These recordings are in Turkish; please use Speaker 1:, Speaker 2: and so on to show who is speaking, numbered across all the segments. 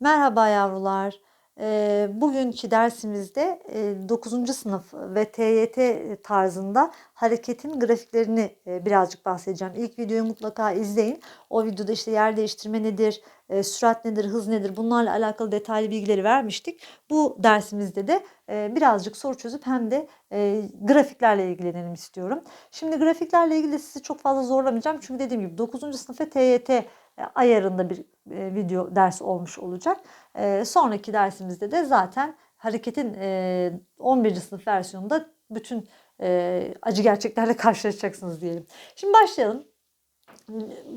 Speaker 1: Merhaba yavrular. Eee, bugünkü dersimizde eee, 9. sınıf ve TYT tarzında hareketin grafiklerini eee, birazcık bahsedeceğim. İlk videoyu mutlaka izleyin. O videoda işte yer değiştirme nedir, eee, sürat nedir, hız nedir bunlarla alakalı detaylı bilgileri vermiştik. Bu dersimizde de birazcık soru çözüp hem de grafiklerle ilgilenelim istiyorum. Şimdi grafiklerle ilgili sizi çok fazla zorlamayacağım. Çünkü dediğim gibi 9. sınıf ve TYT ayarında bir e, video ders olmuş olacak. E, sonraki dersimizde de zaten hareketin e, 11. sınıf versiyonunda bütün e, acı gerçeklerle karşılaşacaksınız diyelim. Şimdi başlayalım.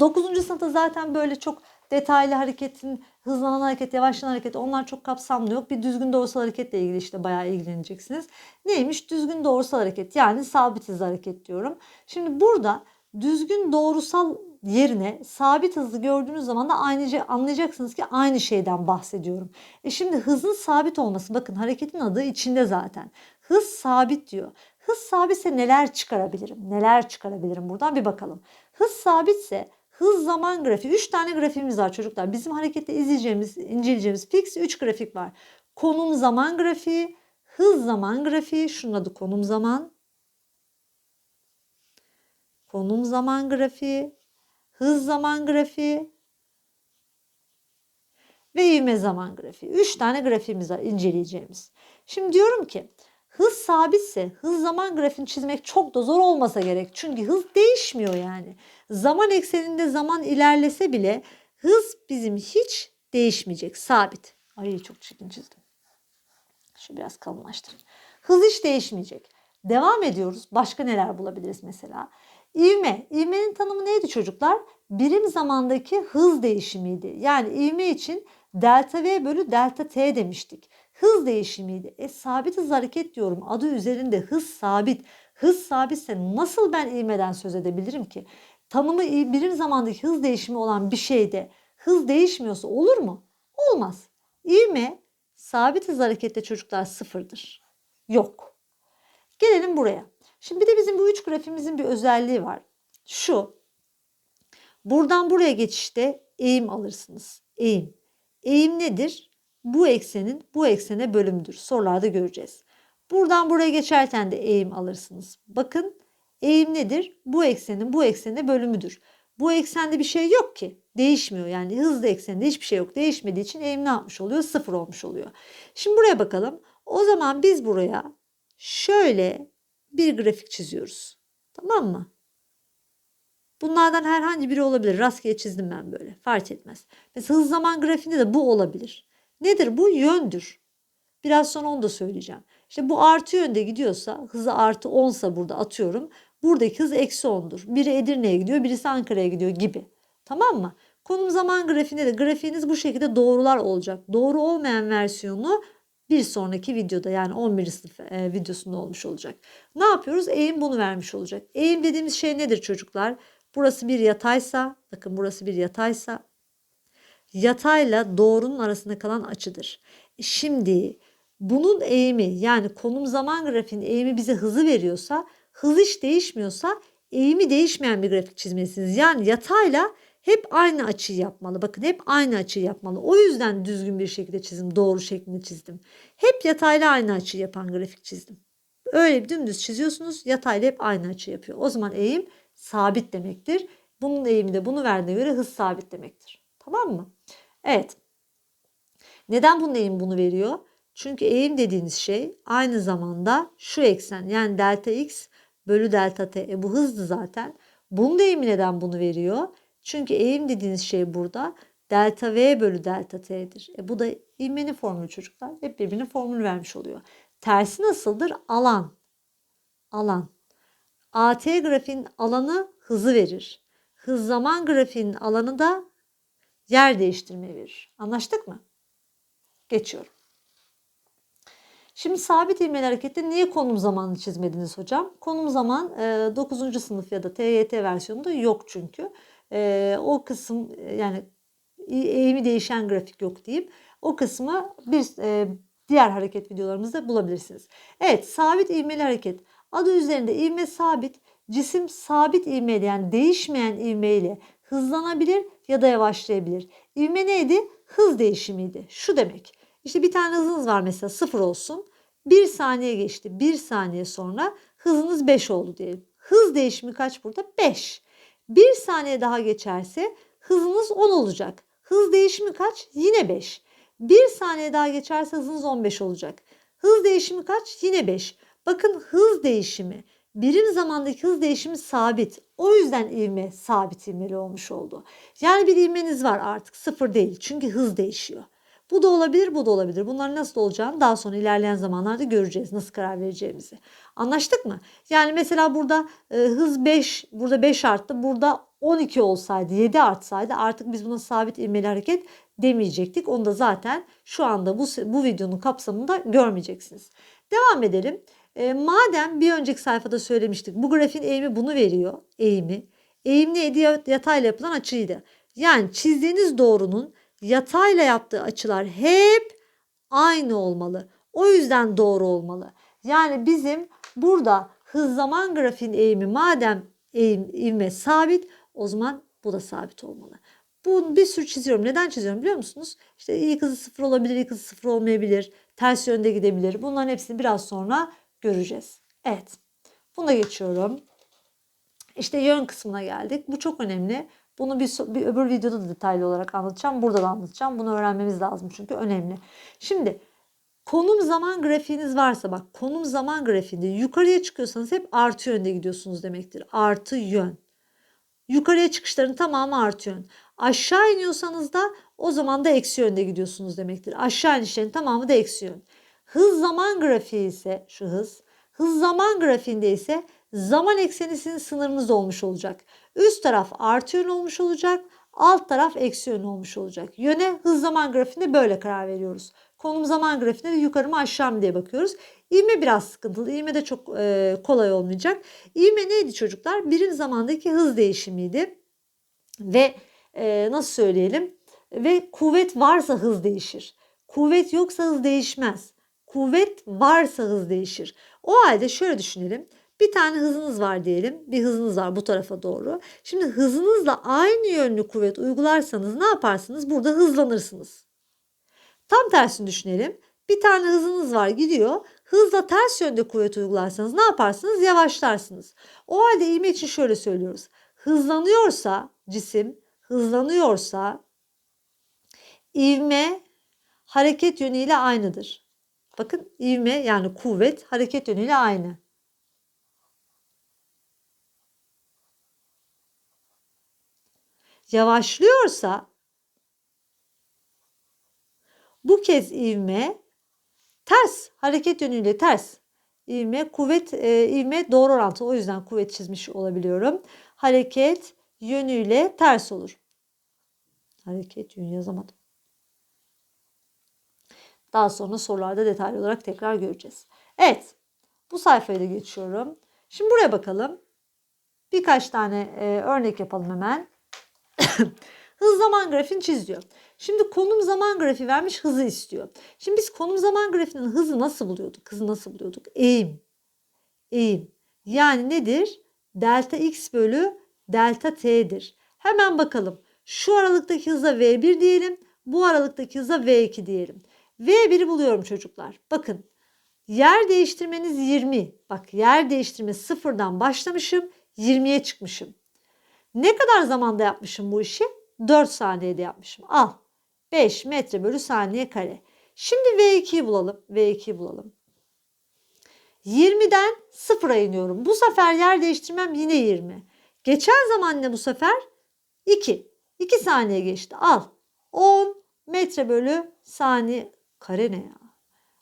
Speaker 1: 9. sınıfta zaten böyle çok detaylı hareketin, hızlanan hareket, yavaşlanan hareket onlar çok kapsamlı yok. Bir düzgün doğrusal hareketle ilgili işte bayağı ilgileneceksiniz. Neymiş? Düzgün doğrusal hareket yani sabit hız hareket diyorum. Şimdi burada düzgün doğrusal yerine sabit hızlı gördüğünüz zaman da aynı anlayacaksınız ki aynı şeyden bahsediyorum. E şimdi hızın sabit olması bakın hareketin adı içinde zaten. Hız sabit diyor. Hız sabitse neler çıkarabilirim? Neler çıkarabilirim buradan bir bakalım. Hız sabitse hız zaman grafiği 3 tane grafiğimiz var çocuklar. Bizim harekette izleyeceğimiz, inceleyeceğimiz fix 3 grafik var. Konum zaman grafiği, hız zaman grafiği, şunun adı konum zaman. Konum zaman grafiği, hız zaman grafiği ve ivme zaman grafiği. Üç tane grafiğimiz var inceleyeceğimiz. Şimdi diyorum ki hız sabitse hız zaman grafiğini çizmek çok da zor olmasa gerek. Çünkü hız değişmiyor yani. Zaman ekseninde zaman ilerlese bile hız bizim hiç değişmeyecek. Sabit. Ay çok çirkin çizdim. Şu biraz kalınlaştırayım. Hız hiç değişmeyecek. Devam ediyoruz. Başka neler bulabiliriz mesela? İvme. İvmenin tanımı neydi çocuklar? Birim zamandaki hız değişimiydi. Yani ivme için delta V bölü delta T demiştik. Hız değişimiydi. E sabit hız hareket diyorum. Adı üzerinde hız sabit. Hız sabitse nasıl ben ivmeden söz edebilirim ki? Tanımı birim zamandaki hız değişimi olan bir şeyde hız değişmiyorsa olur mu? Olmaz. İvme sabit hız harekette çocuklar sıfırdır. Yok. Gelelim buraya. Şimdi bir de bizim bu üç grafimizin bir özelliği var. Şu. Buradan buraya geçişte eğim alırsınız. Eğim. Eğim nedir? Bu eksenin bu eksene bölümüdür. Sorularda göreceğiz. Buradan buraya geçerken de eğim alırsınız. Bakın eğim nedir? Bu eksenin bu eksene bölümüdür. Bu eksende bir şey yok ki. Değişmiyor. Yani hızlı ekseninde hiçbir şey yok. Değişmediği için eğim ne yapmış oluyor? Sıfır olmuş oluyor. Şimdi buraya bakalım. O zaman biz buraya şöyle bir grafik çiziyoruz. Tamam mı? Bunlardan herhangi biri olabilir. Rastgele çizdim ben böyle. Fark etmez. Mesela hız zaman grafiğinde de bu olabilir. Nedir bu? Yöndür. Biraz sonra onu da söyleyeceğim. İşte bu artı yönde gidiyorsa hızı artı 10 sa burada atıyorum. Buradaki hız eksi 10'dur. Biri Edirne'ye gidiyor, birisi Ankara'ya gidiyor gibi. Tamam mı? Konum zaman grafiğinde de grafiğiniz bu şekilde doğrular olacak. Doğru olmayan versiyonu bir sonraki videoda yani 11. sınıf e, videosunda olmuş olacak. Ne yapıyoruz? Eğim bunu vermiş olacak. Eğim dediğimiz şey nedir çocuklar? Burası bir yataysa, bakın burası bir yataysa, yatayla doğrunun arasında kalan açıdır. Şimdi bunun eğimi yani konum zaman grafiğinin eğimi bize hızı veriyorsa, hız hiç değişmiyorsa eğimi değişmeyen bir grafik çizmelisiniz. Yani yatayla hep aynı açıyı yapmalı. Bakın hep aynı açıyı yapmalı. O yüzden düzgün bir şekilde çizdim. Doğru şeklinde çizdim. Hep yatayla aynı açıyı yapan grafik çizdim. Öyle dümdüz çiziyorsunuz. Yatayla hep aynı açı yapıyor. O zaman eğim sabit demektir. Bunun eğimi de bunu verdiğine göre hız sabit demektir. Tamam mı? Evet. Neden bunun eğimi bunu veriyor? Çünkü eğim dediğiniz şey aynı zamanda şu eksen yani delta x bölü delta t. E bu hızlı zaten. Bunun eğimi neden bunu veriyor? Çünkü eğim dediğiniz şey burada delta v bölü delta t'dir. E bu da ivmenin formülü çocuklar. Hep birbirinin formülü vermiş oluyor. Tersi nasıldır? Alan. Alan. AT grafiğin alanı hızı verir. Hız zaman grafiğinin alanı da yer değiştirme verir. Anlaştık mı? Geçiyorum. Şimdi sabit ivmeli harekette niye konum zamanını çizmediniz hocam? Konum zaman 9. sınıf ya da TYT versiyonunda yok çünkü. E, o kısım yani eğimi değişen grafik yok diyeyim. O kısmı bir e, diğer hareket videolarımızda bulabilirsiniz. Evet sabit ivmeli hareket. Adı üzerinde ivme sabit. Cisim sabit ivmeyle yani değişmeyen ivmeyle hızlanabilir ya da yavaşlayabilir. İvme neydi? hız değişimiydi. Şu demek. İşte bir tane hızınız var mesela sıfır olsun. Bir saniye geçti. Bir saniye sonra hızınız 5 oldu diyelim. Hız değişimi kaç burada? 5. Bir saniye daha geçerse hızınız 10 olacak. Hız değişimi kaç? Yine 5. Bir saniye daha geçerse hızınız 15 olacak. Hız değişimi kaç? Yine 5. Bakın hız değişimi. Birim zamandaki hız değişimi sabit. O yüzden ivme sabit ivmeli olmuş oldu. Yani bir ivmeniz var artık sıfır değil. Çünkü hız değişiyor. Bu da olabilir, bu da olabilir. Bunların nasıl olacağını daha sonra ilerleyen zamanlarda göreceğiz. Nasıl karar vereceğimizi. Anlaştık mı? Yani mesela burada e, hız 5, burada 5 arttı. Burada 12 olsaydı, 7 artsaydı artık biz buna sabit ivmeli hareket demeyecektik. Onu da zaten şu anda bu, bu videonun kapsamında görmeyeceksiniz. Devam edelim. E, madem bir önceki sayfada söylemiştik bu grafiğin eğimi bunu veriyor. Eğimi. Eğim neydi? Yatayla yapılan açıydı. Yani çizdiğiniz doğrunun yatayla yaptığı açılar hep aynı olmalı. O yüzden doğru olmalı. Yani bizim burada hız zaman grafiğin eğimi madem eğim, ivme sabit o zaman bu da sabit olmalı. Bunu bir sürü çiziyorum. Neden çiziyorum biliyor musunuz? İşte ilk hızı sıfır olabilir, ilk hızı sıfır olmayabilir. Ters yönde gidebilir. Bunların hepsini biraz sonra göreceğiz. Evet. Buna geçiyorum. İşte yön kısmına geldik. Bu çok önemli. Bunu bir, bir öbür videoda da detaylı olarak anlatacağım. Burada da anlatacağım. Bunu öğrenmemiz lazım çünkü önemli. Şimdi konum zaman grafiğiniz varsa bak konum zaman grafiğinde yukarıya çıkıyorsanız hep artı yönde gidiyorsunuz demektir. Artı yön. Yukarıya çıkışların tamamı artı yön. Aşağı iniyorsanız da o zaman da eksi yönde gidiyorsunuz demektir. Aşağı inişlerin tamamı da eksi yön. Hız zaman grafiği ise şu hız. Hız zaman grafiğinde ise zaman ekseni sizin sınırınız olmuş olacak. Üst taraf artı yön olmuş olacak. Alt taraf eksi yön olmuş olacak. Yöne hız zaman grafiğinde böyle karar veriyoruz. Konum zaman grafiğinde de yukarı mı aşağı mı diye bakıyoruz. İvme biraz sıkıntılı. İvme de çok e, kolay olmayacak. İvme neydi çocuklar? Birim zamandaki hız değişimiydi. Ve e, nasıl söyleyelim? Ve kuvvet varsa hız değişir. Kuvvet yoksa hız değişmez. Kuvvet varsa hız değişir. O halde şöyle düşünelim. Bir tane hızınız var diyelim. Bir hızınız var bu tarafa doğru. Şimdi hızınızla aynı yönlü kuvvet uygularsanız ne yaparsınız? Burada hızlanırsınız. Tam tersini düşünelim. Bir tane hızınız var gidiyor. Hızla ters yönde kuvvet uygularsanız ne yaparsınız? Yavaşlarsınız. O halde ivme için şöyle söylüyoruz. Hızlanıyorsa cisim, hızlanıyorsa ivme hareket yönüyle aynıdır. Bakın ivme yani kuvvet hareket yönüyle aynı. Yavaşlıyorsa bu kez ivme ters hareket yönüyle ters. İvme kuvvet e, ivme doğru orantılı. O yüzden kuvvet çizmiş olabiliyorum. Hareket yönüyle ters olur. Hareket yönü yazamadım. Daha sonra sorularda detaylı olarak tekrar göreceğiz. Evet. Bu sayfaya da geçiyorum. Şimdi buraya bakalım. Birkaç tane e, örnek yapalım hemen. Hız zaman grafiğini çiz diyor. Şimdi konum zaman grafiği vermiş hızı istiyor. Şimdi biz konum zaman grafiğinin hızı nasıl buluyorduk? Hızı nasıl buluyorduk? Eğim. Eğim. Yani nedir? Delta x bölü delta t'dir. Hemen bakalım. Şu aralıktaki hıza v1 diyelim. Bu aralıktaki hıza v2 diyelim. V1'i buluyorum çocuklar. Bakın yer değiştirmeniz 20. Bak yer değiştirme sıfırdan başlamışım 20'ye çıkmışım. Ne kadar zamanda yapmışım bu işi? 4 saniyede yapmışım. Al. 5 metre bölü saniye kare. Şimdi V2'yi bulalım. V2'yi bulalım. 20'den 0'a iniyorum. Bu sefer yer değiştirmem yine 20. Geçen zaman ne bu sefer? 2. 2 saniye geçti. Al. 10 metre bölü saniye. Kare ne ya?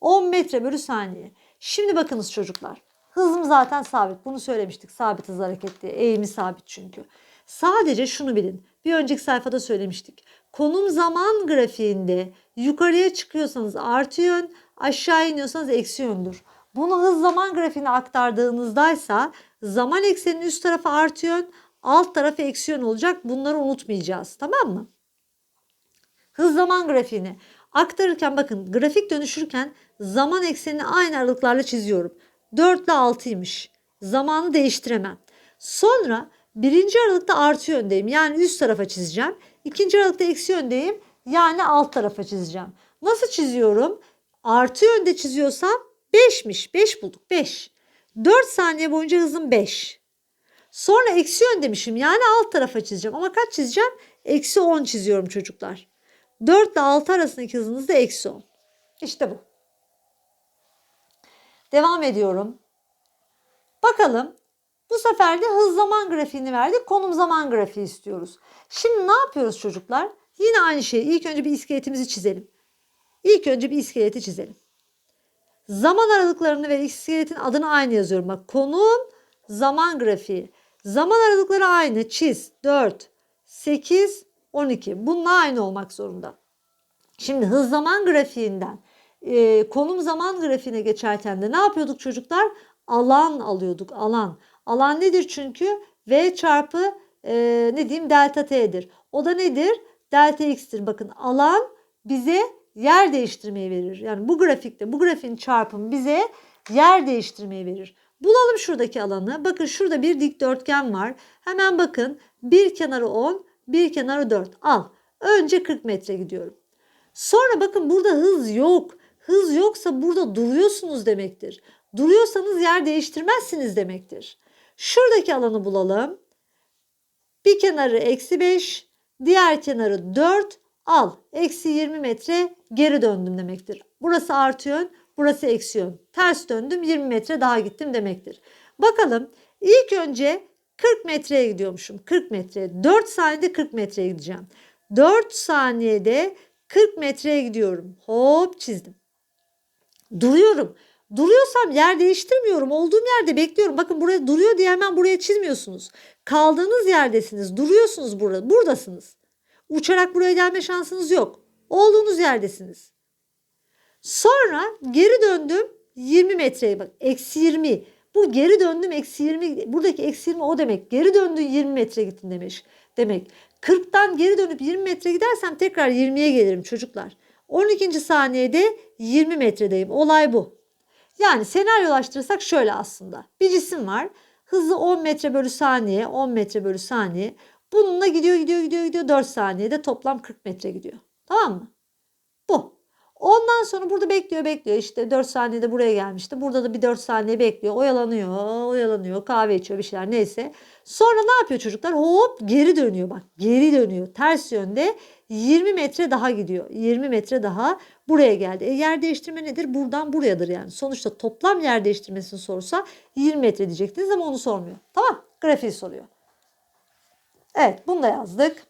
Speaker 1: 10 metre bölü saniye. Şimdi bakınız çocuklar. Hızım zaten sabit. Bunu söylemiştik. Sabit hız hareket diye. Eğimi sabit çünkü. Sadece şunu bilin. Bir önceki sayfada söylemiştik. Konum zaman grafiğinde yukarıya çıkıyorsanız artı yön, aşağı iniyorsanız eksi yöndür. Bunu hız zaman grafiğine aktardığınızdaysa zaman ekseninin üst tarafı artı yön, alt tarafı eksi yön olacak. Bunları unutmayacağız. Tamam mı? Hız zaman grafiğini aktarırken bakın grafik dönüşürken zaman eksenini aynı aralıklarla çiziyorum. 4 ile 6'ymış. Zamanı değiştiremem. Sonra birinci aralıkta artı yöndeyim. Yani üst tarafa çizeceğim. İkinci aralıkta eksi yöndeyim. Yani alt tarafa çizeceğim. Nasıl çiziyorum? Artı yönde çiziyorsam 5'miş. 5 bulduk. 5. 4 saniye boyunca hızım 5. Sonra eksi yön demişim. Yani alt tarafa çizeceğim. Ama kaç çizeceğim? Eksi 10 çiziyorum çocuklar. 4 ile 6 arasındaki hızınız da eksi 10. İşte bu. Devam ediyorum. Bakalım. Bu sefer de hız zaman grafiğini verdik. Konum zaman grafiği istiyoruz. Şimdi ne yapıyoruz çocuklar? Yine aynı şey. İlk önce bir iskeletimizi çizelim. İlk önce bir iskeleti çizelim. Zaman aralıklarını ve iskeletin adını aynı yazıyorum. Bak konum zaman grafiği. Zaman aralıkları aynı. Çiz. 4, 8, 12. Bununla aynı olmak zorunda. Şimdi hız zaman grafiğinden e, konum zaman grafiğine geçerken de ne yapıyorduk çocuklar? Alan alıyorduk. Alan. Alan nedir çünkü? V çarpı e, ne diyeyim delta t'dir. O da nedir? Delta x'tir. Bakın alan bize yer değiştirmeyi verir. Yani bu grafikte bu grafiğin çarpımı bize yer değiştirmeyi verir. Bulalım şuradaki alanı. Bakın şurada bir dikdörtgen var. Hemen bakın bir kenarı 10, bir kenarı 4. Al. Önce 40 metre gidiyorum. Sonra bakın burada hız yok. Hız yoksa burada duruyorsunuz demektir. Duruyorsanız yer değiştirmezsiniz demektir. Şuradaki alanı bulalım. Bir kenarı eksi 5, diğer kenarı 4. Al. Eksi 20 metre geri döndüm demektir. Burası artı yön, burası eksi yön. Ters döndüm 20 metre daha gittim demektir. Bakalım ilk önce 40 metreye gidiyormuşum. 40 metre. 4 saniyede 40 metreye gideceğim. 4 saniyede 40 metreye gidiyorum. Hop çizdim. Duruyorum. Duruyorsam yer değiştirmiyorum. Olduğum yerde bekliyorum. Bakın buraya duruyor diye hemen buraya çizmiyorsunuz. Kaldığınız yerdesiniz. Duruyorsunuz burada. Buradasınız. Uçarak buraya gelme şansınız yok. Olduğunuz yerdesiniz. Sonra geri döndüm 20 metreye bak. Eksi 20. Bu geri döndüm eksi 20. Buradaki eksi 20 o demek. Geri döndün 20 metre gittin demiş. Demek. 40'tan geri dönüp 20 metre gidersem tekrar 20'ye gelirim çocuklar. 12. saniyede 20 metredeyim. Olay bu. Yani senaryolaştırırsak şöyle aslında. Bir cisim var. Hızı 10 metre bölü saniye, 10 metre bölü saniye. Bununla gidiyor, gidiyor, gidiyor, gidiyor. 4 saniyede toplam 40 metre gidiyor. Tamam mı? Bu. Ondan sonra burada bekliyor, bekliyor. İşte 4 saniyede buraya gelmişti. Burada da bir 4 saniye bekliyor. Oyalanıyor, oyalanıyor. Kahve içiyor bir şeyler neyse. Sonra ne yapıyor çocuklar? Hop geri dönüyor bak. Geri dönüyor. Ters yönde 20 metre daha gidiyor. 20 metre daha buraya geldi. E yer değiştirme nedir? Buradan burayadır yani. Sonuçta toplam yer değiştirmesini sorsa 20 metre diyecektiniz ama onu sormuyor. Tamam. Grafiği soruyor. Evet bunu da yazdık.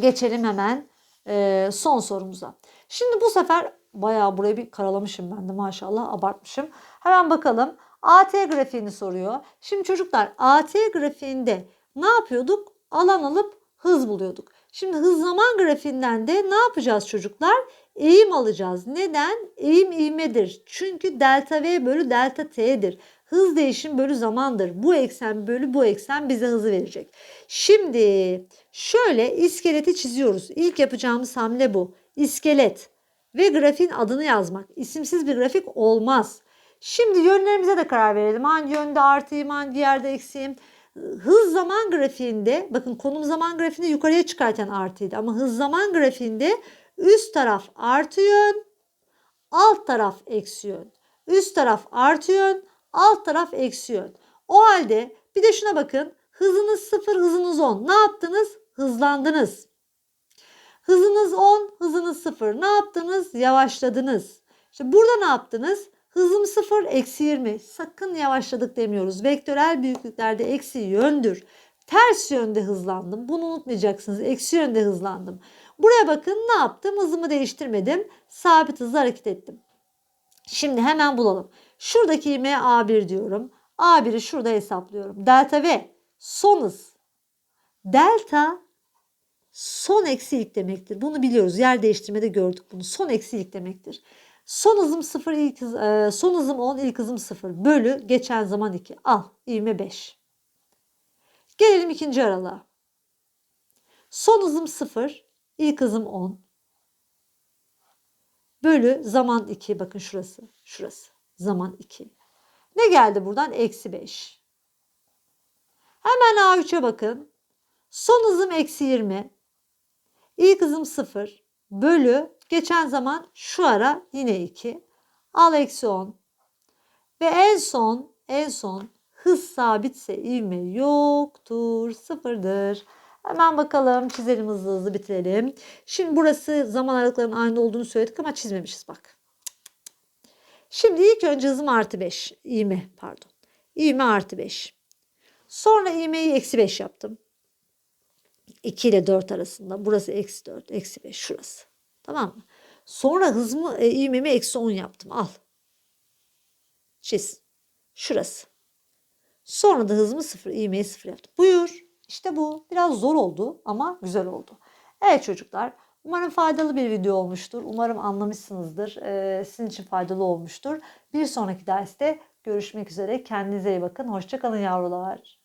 Speaker 1: Geçelim hemen e, son sorumuza. Şimdi bu sefer bayağı burayı bir karalamışım ben de maşallah abartmışım. Hemen bakalım. AT grafiğini soruyor. Şimdi çocuklar AT grafiğinde ne yapıyorduk? Alan alıp hız buluyorduk. Şimdi hız zaman grafiğinden de ne yapacağız çocuklar? Eğim alacağız. Neden? Eğim ivmedir. Çünkü delta V bölü delta T'dir. Hız değişim bölü zamandır. Bu eksen bölü bu eksen bize hızı verecek. Şimdi şöyle iskeleti çiziyoruz. İlk yapacağımız hamle bu. İskelet ve grafiğin adını yazmak. İsimsiz bir grafik olmaz. Şimdi yönlerimize de karar verelim. Hangi yönde artıyım, hangi yerde eksiyim. Hız zaman grafiğinde, bakın konum zaman grafiğinde yukarıya çıkarken artıydı. Ama hız zaman grafiğinde üst taraf artı yön, alt taraf eksi yön. Üst taraf artı yön, alt taraf eksi yön. O halde bir de şuna bakın. Hızınız 0, hızınız 10. Ne yaptınız? Hızlandınız. Hızınız 10, hızınız 0. Ne yaptınız? Yavaşladınız. İşte burada ne yaptınız? Hızım 0, eksi 20. Sakın yavaşladık demiyoruz. Vektörel büyüklüklerde eksi yöndür. Ters yönde hızlandım. Bunu unutmayacaksınız. Eksi yönde hızlandım. Buraya bakın ne yaptım? Hızımı değiştirmedim. Sabit hızla hareket ettim. Şimdi hemen bulalım. Şuradaki ivmeye A1 diyorum. A1'i şurada hesaplıyorum. Delta V son hız. Delta son eksilik demektir. Bunu biliyoruz. Yer değiştirmede gördük bunu. Son eksilik demektir. Son hızım 0, ilk hız, e, son hızım 10, ilk hızım 0 bölü geçen zaman 2. Al, ivme 5. Gelelim ikinci aralığa. Son hızım 0, ilk hızım 10. Bölü zaman 2. Bakın şurası, şurası. Zaman 2. Ne geldi buradan? Eksi 5. Hemen A3'e bakın. Son hızım eksi 20. İyi kızım 0 bölü geçen zaman şu ara yine 2 al eksi 10 ve en son en son hız sabitse ivme yoktur sıfırdır. Hemen bakalım çizelim hızlı hızlı bitirelim. Şimdi burası zaman aralıklarının aynı olduğunu söyledik ama çizmemişiz bak. Şimdi ilk önce hızım artı 5. İğme pardon. İğme artı 5. Sonra ivmeyi eksi 5 yaptım. 2 ile 4 arasında. Burası eksi 4, eksi 5 şurası. Tamam mı? Sonra hızımı, e, ivmemi eksi 10 yaptım. Al. Çiz. Şurası. Sonra da hızımı 0, ivmeyi 0 yaptım. Buyur. İşte bu. Biraz zor oldu ama güzel oldu. Evet çocuklar. Umarım faydalı bir video olmuştur. Umarım anlamışsınızdır. Ee, sizin için faydalı olmuştur. Bir sonraki derste görüşmek üzere. Kendinize iyi bakın. Hoşçakalın yavrular.